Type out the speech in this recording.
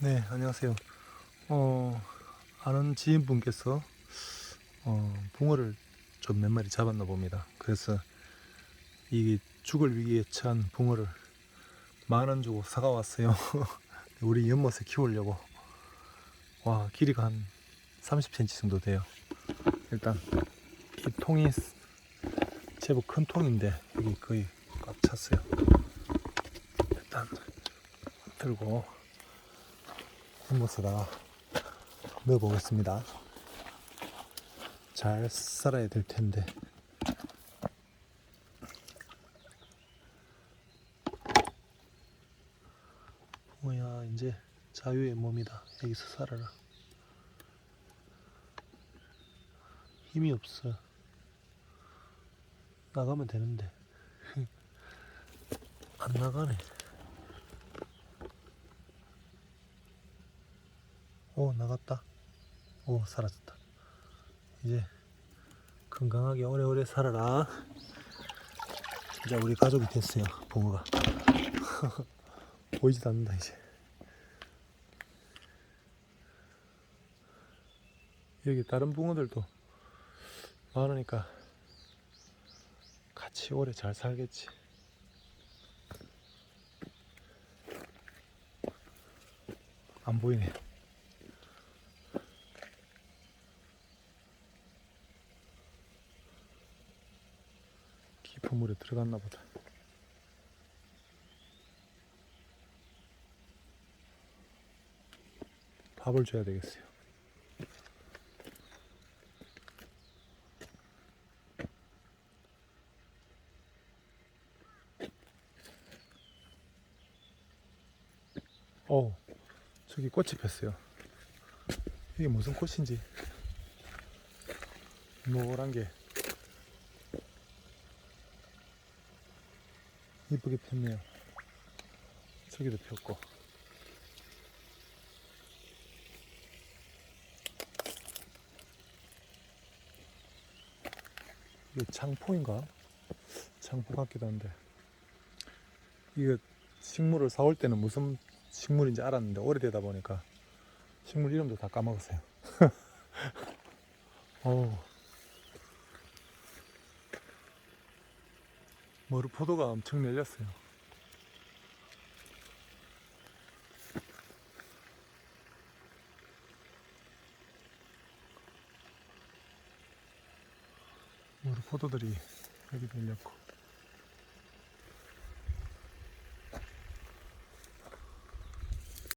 네, 안녕하세요. 어, 아는 지인분께서 어, 붕어를 좀 몇 마리 잡았나 봅니다. 그래서 이 죽을 위기에 처한 붕어를 만 원 주고 사가 왔어요. 우리 연못에 키우려고. 와, 길이가 한 30cm 정도 돼요. 일단 이 통이 제법 큰 통인데 여기 거의 꽉 찼어요. 일단 들고 연못에다가 넣어보겠습니다. 잘 살아야 될 텐데. 뭐야 이제 자유의 몸이다. 여기서 살아라. 힘이 없어. 나가면 되는데 안 나가네. 오 나갔다. 오 사라졌다. 이제 건강하게 오래오래 살아라. 이제 우리 가족이 됐어요. 붕어가 보이지도 않는다 이제. 여기 다른 붕어들도 많으니까 같이 오래 잘 살겠지. 안 보이네. 깊은 물에 들어갔나 보다. 밥을 줘야 되겠어요. 어, 저기 꽃이 폈어요. 이게 무슨 꽃인지 노란 게 이쁘게 폈네요. 저기도 폈고. 이게 장포인가? 장포 같기도 한데. 이거 식물을 사올 때는 무슨 식물인지 알았는데 오래되다 보니까 식물 이름도 다 까먹었어요. 어우. 머루 포도가 엄청 열렸어요. 머루 포도들이 여기 열렸고.